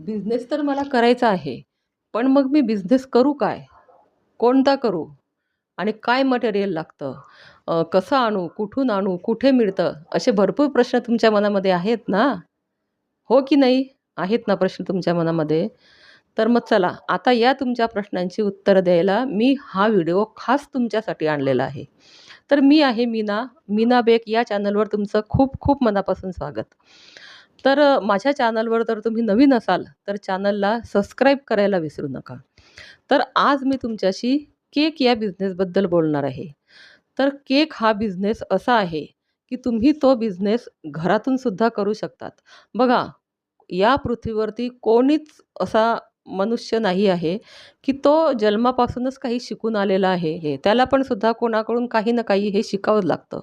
Business तर मला करायचा आहे पण मग मी बिझनेस करू काय? कोणता करू? आणि काय मटेरियल लागतं? कसं आणू? कुठून आणू? कुठे मिळतं? असे भरपूर प्रश्न तुमच्या मनामध्ये आहेत ना? हो की नाही? आहेत ना प्रश्न तुमच्या मनामध्ये? तर मग चला आता या तुमच्या प्रश्नांची उत्तरं द्यायला मी हा व्हिडिओ खास तुमच्यासाठी आणलेला आहे. तर मी आहे मीना मीना बेक या चॅनलवर तुमचं खूप खूप मनापासून स्वागत. तर माझ्या चॅनलवर जर तुम्ही नवीन असाल तर चॅनलला सबस्क्राईब करायला विसरू नका. तर आज मी तुमच्याशी केक या बिझनेसबद्दल बोलणार आहे. तर केक हा बिझनेस असा आहे की तुम्ही तो बिझनेस घरातून सुद्धा करू शकतात. बघा या पृथ्वीवरती कोणीच असा मनुष्य नाही आहे की तो जन्मापासूनच काही शिकून आलेला आहे. हे त्याला पण सुद्धा कोणाकडून काही ना काही हे शिकावं लागतं.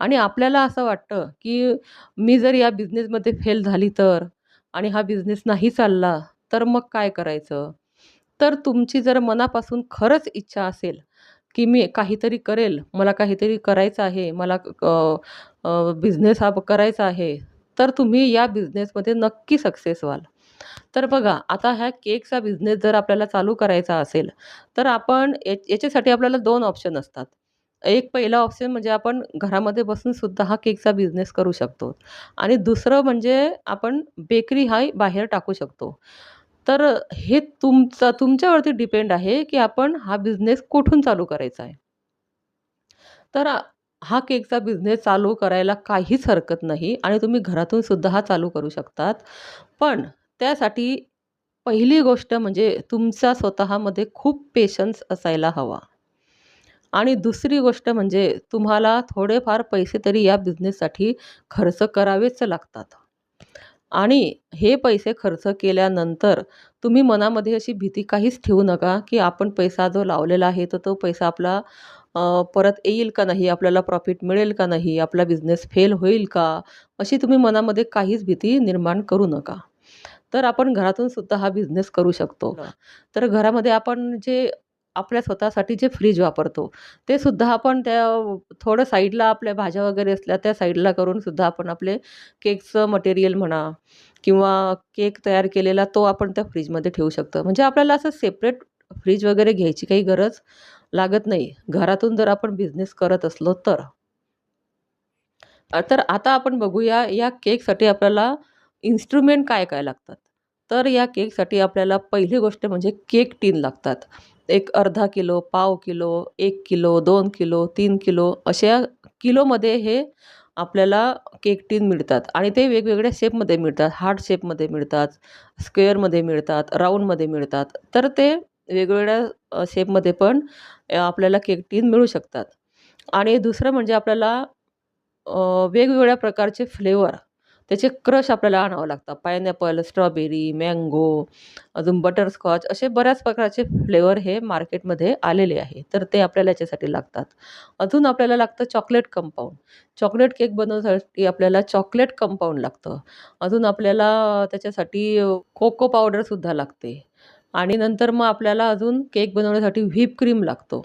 आणि आपल्याला असं वाटतं की मी जर या बिझनेसमध्ये फेल झाली तर आणि हा बिझनेस नाही चालला तर मग काय करायचं? तर तुमची जर मनापासून खरंच इच्छा असेल की मी काहीतरी करेल मला काहीतरी करायचं आहे मला बिझनेस हा करायचा आहे तर तुम्ही या बिझनेसमध्ये नक्की सक्सेस व्हाल. तर बघा आता ह्या केकचा बिझनेस जर आपल्याला चालू करायचा असेल तर आपण या याच्यासाठी आपल्याला दोन ऑप्शन असतात. एक पहिला ऑप्शन म्हणजे आपण घरामध्ये बसून सुद्धा हा केकचा बिझनेस करू शकतो. आणि दुसरं म्हणजे आपण बेकरी हा बाहेर टाकू शकतो. तर हे तुमचं तुमच्यावरती डिपेंड आहे की आपण हा बिझनेस कुठून चालू करायचा आहे. तर हा केकचा बिझनेस चालू करायला काहीच हरकत नाही आणि तुम्ही घरातून सुद्धा हा चालू करू शकतात. पण त्यासाठी पहिली गोष्ट म्हणजे तुमचा स्वतःमध्ये खूप पेशन्स असायला हवा. आणि दुसरी गोष्ट म्हणजे तुम्हाला थोडेफार पैसे तरी या बिझनेससाठी खर्च करावेच लागतात. आणि हे पैसे खर्च केल्यानंतर तुम्ही मनामध्ये अशी भीती काहीच ठेवू नका की आपण पैसा जो लावलेला आहे तर तो पैसा आपला परत येईल का नाही? आपल्याला प्रॉफिट मिळेल का नाही? आपला बिझनेस फेल होईल का? अशी तुम्ही मनामध्ये काहीच भीती निर्माण करू नका. तर आपण घरातून सुद्धा हा बिझनेस करू शकतो. तर घरामध्ये आपण जे आपल्या स्वतःसाठी जे फ्रीज वापरतो ते सुद्धा आपण त्या थोडं साईडला आपल्या भाज्या वगैरे असल्या त्या साईडला करून सुद्धा आपण आपले केकचं मटेरियल म्हणा किंवा केक तयार केलेला तो आपण त्या फ्रीजमध्ये ठेवू शकतो. म्हणजे आपल्याला असं सेपरेट फ्रीज वगैरे घ्यायची काही गरज लागत नाही. घरातून जर आपण बिझनेस करत असलो तर. तर आता आपण बघूया या केकसाठी आपल्याला इन्स्ट्रुमेंट काय काय लागतात? तर या केकसाठी आपल्याला पहिली गोष्ट म्हणजे केक टीन लागतात. एक अर्धा किलो पाव किलो एक किलो दोन किलो तीन किलो अशा किलोमध्ये हे आपल्याला केक टीन मिळतात. आणि ते वेगवेगळ्या शेपमध्ये मिळतात. हार्ट शेपमध्ये मिळतात स्क्वेअरमध्ये मिळतात राऊंडमध्ये मिळतात. तर ते वेगवेगळ्या शेपमध्ये पण आपल्याला केक टीन मिळू शकतात. आणि दुसरं म्हणजे आपल्याला वेगवेगळ्या प्रकारचे फ्लेवर त्याचे क्रश आपल्याला आणावं लागतं. पायनॅपल स्ट्रॉबेरी मँगो अजून बटरस्कॉच असे बऱ्याच प्रकारचे फ्लेवर हे मार्केटमध्ये आलेले आहे. तर ते आपल्याला याच्यासाठी लागतात. अजून आपल्याला लागतं चॉकलेट कंपाऊंड. चॉकलेट केक बनवण्यासाठी आपल्याला चॉकलेट कंपाऊंड लागतं. अजून आपल्याला त्याच्यासाठी कोको पावडरसुद्धा लागते. आणि नंतर मग आपल्याला अजून केक बनवण्यासाठी व्हीप क्रीम लागतो.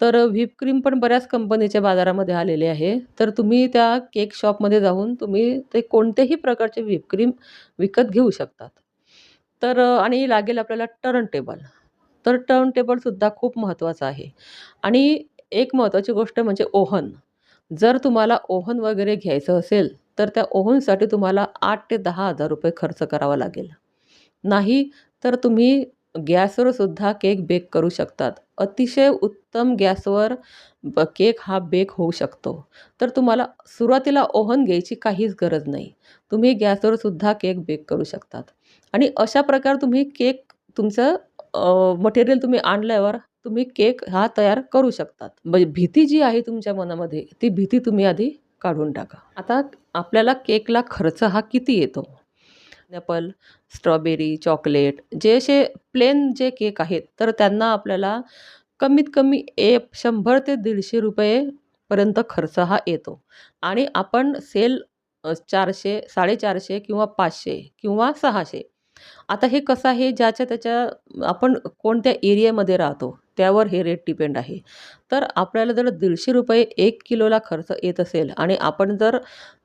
तर व्हिप क्रीम पण बऱ्याच कंपनीच्या बाजारामध्ये आलेले आहे. तर तुम्ही त्या केक शॉपमध्ये जाऊन तुम्ही ते कोणत्याही प्रकारचे व्हिप क्रीम विकत घेऊ शकतात. तर आणि लागेल आपल्याला टर्न टेबल. तर टर्न टेबलसुद्धा खूप महत्त्वाचं आहे. आणि एक महत्त्वाची गोष्ट म्हणजे ओव्हन. जर तुम्हाला ओव्हन वगैरे घ्यायचं असेल तर त्या ओव्हनसाठी तुम्हाला आठ ते दहा हजार रुपये खर्च करावा लागेल. नाही तर तुम्ही गॅसवर सुद्धा केक बेक करू शकतात. अतिशय उत्तम गॅसवर ब केक हा बेक होऊ शकतो. तर तुम्हाला सुरुवातीला ओव्हन घ्यायची काहीच गरज नाही. तुम्ही गॅसवर सुद्धा केक बेक करू शकतात. आणि अशा प्रकारे तुम्ही केक तुमचं मटेरियल तुम्ही आणल्यावर तुम्ही केक हा तयार करू शकतात. म्हणजे भीती जी आहे तुमच्या मनामध्ये ती भीती तुम्ही आधी काढून टाका. आता आपल्याला केकला खर्च हा किती येतो? ॲपल स्ट्रॉबेरी चॉकलेट जे असे प्लेन जे केक आहेत तर त्यांना आपल्याला कमीत कमी एक शंभर ते दीडशे रुपयेपर्यंत खर्च हा येतो. आणि आपण सेल चारशे साडेचारशे किंवा पाचशे किंवा सहाशे. आता हे कसं आहे ज्याच्या त्याच्या आपण कोणत्या एरियामध्ये राहतो त्यावर हे रेट डिपेंड आहे. तर आपल्याला जर दीडशे रुपये एक किलोला खर्च येत असेल आणि आपण जर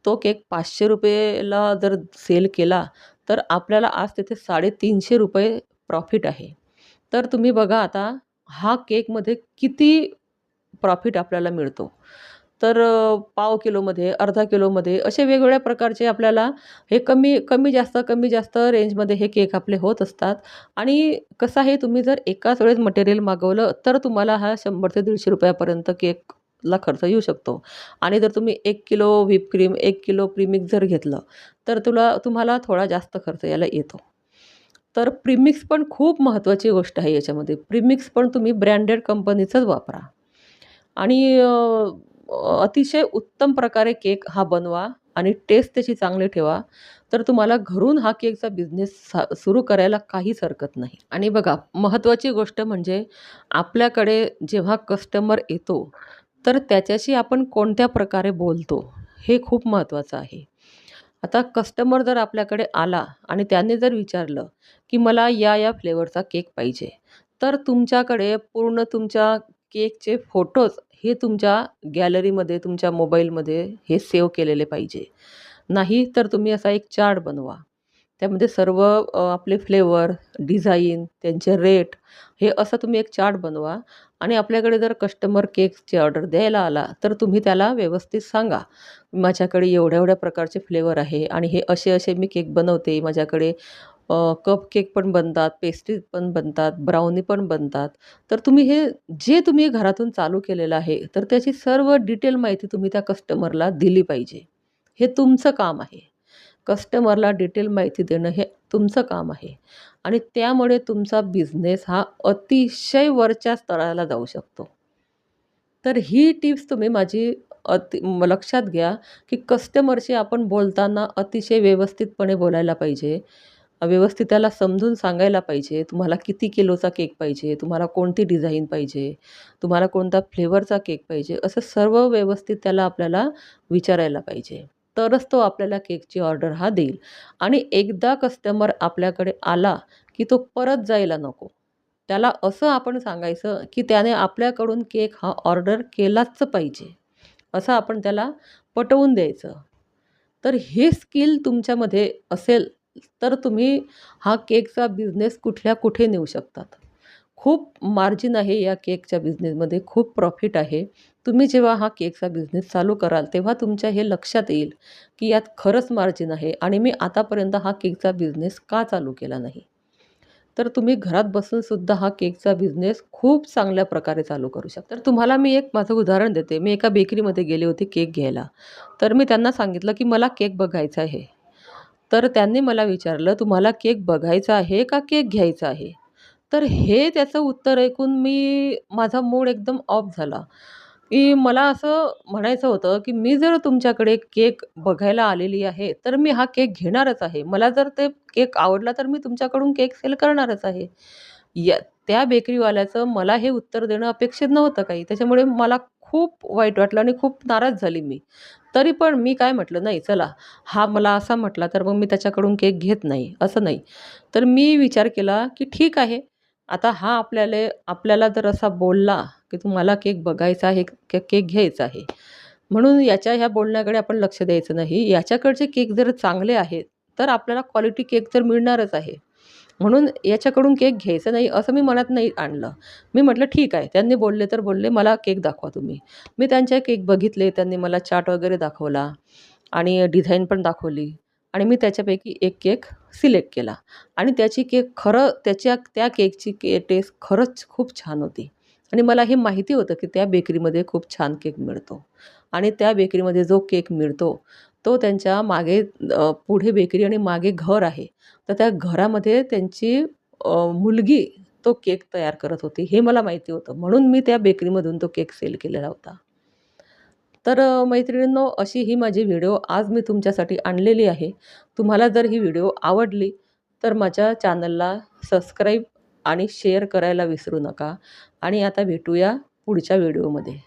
तो केक पाचशे रुपयेला जर सेल केला तर आपल्याला आज तिथे साडेतीनशे रुपये प्रॉफिट आहे. तर तुम्ही बघा आता हा केकमध्ये किती प्रॉफिट आपल्याला मिळतो. तर पाव किलोमध्ये अर्धा किलोमध्ये असे वेगवेगळ्या प्रकारचे आपल्याला हे कमी कमी जास्त कमी जास्त रेंजमध्ये हे केक आपले होत असतात. आणि कसं आहे तुम्ही जर एकाच वेळेस मटेरियल मागवलं तर तुम्हाला हा शंभर ते दीडशे रुपयापर्यंत केक ला खर्च येऊ शकतो. आणि जर तुम्ही एक किलो व्हिपक्रीम एक किलो प्रीमिक्स जर घेतलं तर तुला तुम्हाला थोडा जास्त खर्च यायला येतो. तर प्रीमिक्स पण खूप महत्त्वाची गोष्ट आहे याच्यामध्ये. प्रीमिक्स पण तुम्ही ब्रँडेड कंपनीचंच वापरा. आणि अतिशय उत्तम प्रकारे केक हा बनवा आणि टेस्ट त्याची चांगली ठेवा. तर तुम्हाला घरून हा केकचा बिझनेस सा सुरू करायला काहीच हरकत नाही. आणि बघा महत्त्वाची गोष्ट म्हणजे आपल्याकडे जेव्हा कस्टमर येतो तर त्याच्याशी आपण कोणत्या प्रकारे बोलतो हे खूप महत्त्वाचं आहे. आता कस्टमर जर आपल्याकडे आला आणि त्याने जर विचारलं की मला या या फ्लेवरचा केक पाहिजे तर तुमच्याकडे पूर्ण तुमच्या केकचे फोटोज हे तुमच्या गॅलरीमध्ये तुमच्या मोबाईलमध्ये हे सेव्ह केलेले पाहिजे. नाही तर तुम्ही असा एक चार्ट बनवा. त्यामध्ये सर्व आपले फ्लेवर डिझाईन त्यांचे रेट हे असं तुम्ही एक चार्ट बनवा आणि आपल्याकडे जर कस्टमर केकची ऑर्डर द्यायला आला तर तुम्ही त्याला व्यवस्थित सांगा माझ्याकडे एवढ्या एवढ्या प्रकारचे फ्लेवर आहे आणि हे असे असे मी केक बनवते. माझ्याकडे कप केक पण बनतात पेस्ट्रीज पण बनतात ब्राउनी पण बनतात. तर तुम्ही हे जे तुम्ही घरातून चालू केलेलं आहे तर त्याची सर्व डिटेल माहिती तुम्ही त्या कस्टमरला दिली पाहिजे. हे तुमचं काम आहे. कस्टमरला डिटेल माहिती देणं हे तुमचं काम आहे. आणि त्यामुळे तुमचा बिझनेस हा अतिशय वरच्या स्तराला जाऊ शकतो. तर ही टिप्स तुम्ही माझी अति लक्षात घ्या की कस्टमरशी आपण बोलताना अतिशय व्यवस्थितपणे बोलायला पाहिजे. व्यवस्थित त्याला समजून सांगायला पाहिजे तुम्हाला किती किलोचा केक पाहिजे तुम्हाला कोणती डिझाईन पाहिजे तुम्हाला कोणता फ्लेवरचा केक पाहिजे असं सर्व व्यवस्थित त्याला आपल्याला विचारायला पाहिजे. तरच तो आपल्याला केकची ऑर्डर हा देईल. आणि एकदा कस्टमर आपल्याकडे आला की तो परत जायला नको. त्याला असं आपण सांगायचं की त्याने आपल्याकडून केक हा ऑर्डर केलाच पाहिजे. असं आपण त्याला पटवून द्यायचं. तर हे स्किल तुमच्यामध्ये असेल तर तुम्ही हा केकचा बिझनेस कुठल्या कुठे नेऊ शकतात. खूप मार्जिन आहे या केकच्या बिझनेसमध्ये खूप प्रॉफिट आहे. तुम्ही जेव्हा हा केकचा बिझनेस चालू कराल तेव्हा तुमच्या हे लक्षात येईल की यात खरंच मार्जिन आहे आणि मी आतापर्यंत हा केकचा बिझनेस का चालू केला नाही. तर तुम्ही घरात बसूनसुद्धा हा केकचा बिझनेस खूप चांगल्या प्रकारे चालू करू शकता. तर तुम्हाला मी एक माझं उदाहरण देते. मी एका बेकरीमध्ये गेले होते केक घ्यायला. तर मी त्यांना सांगितलं की मला केक बघायचा आहे. तर त्यांनी मला विचारलं तुम्हाला केक बघायचा आहे का केक घ्यायचा आहे? तर हे त्याचं उत्तर ऐकून मी माझा मूड एकदम ऑफ झाला. की मला असं म्हणायचं होतं की मी जर तुमच्याकडे केक बघायला आलेली आहे तर मी हा केक घेणारच आहे. मला जर ते केक आवडला तर मी तुमच्याकडून केक सेल करणारच आहे. या त्या बेकरीवाल्याचं मला हे उत्तर देणं अपेक्षित नव्हतं काही. त्याच्यामुळे मला खूप वाईट वाटलं आणि खूप नाराज झाली मी. तरी पण मी काय म्हटलं नाही चला. हा मला असा म्हटला तर मग मी त्याच्याकडून केक घेत नाही. असं नाही. तर मी विचार केला की ठीक आहे. आता हा आपल्याला आपल्याला जर असा बोलला की तुम्हाला केक बघायचा आहे के केक घ्यायचा आहे म्हणून याच्या ह्या बोलण्याकडे आपण लक्ष द्यायचं नाही. याच्याकडचे केक जर चांगले आहेत तर आपल्याला क्वालिटी केक तर मिळणारच आहे. म्हणून याच्याकडून केक घ्यायचा नाही असं मी मनात नाही आणलं. मी म्हटलं ठीक आहे. त्यांनी बोलले तर बोलले मला केक दाखवा तुम्ही. मी त्यांच्या केक बघितले त्यांनी मला चाट वगैरे दाखवला आणि डिझाईन पण दाखवली. आणि मी त्याच्यापैकी एक केक सिलेक्ट केला. आणि त्याची केक खरं त्याच्या त्या केकची के टेस्ट खरंच खूप छान होती. आणि मला हे माहिती होतं की त्या बेकरीमध्ये खूप छान केक मिळतो. आणि त्या बेकरीमध्ये जो केक मिळतो तो त्यांच्या मागे पुढे बेकरी आणि मागे घर आहे. तर त्या घरामध्ये त्यांची मुलगी तो केक तयार करत होती हे मला माहिती होतं. म्हणून मी त्या बेकरीमधून तो केक सेल केलेला होता. तर मैत्रिणींनो अशी ही माझी व्हिडिओ आज मी तुमच्यासाठी आणलेली आहे. तुम्हाला जर ही व्हिडिओ आवडली तर माझ्या चॅनलला सबस्क्राईब आणि शेअर करायला विसरू नका. आणि आता भेटूया पुढच्या व्हिडिओमध्ये.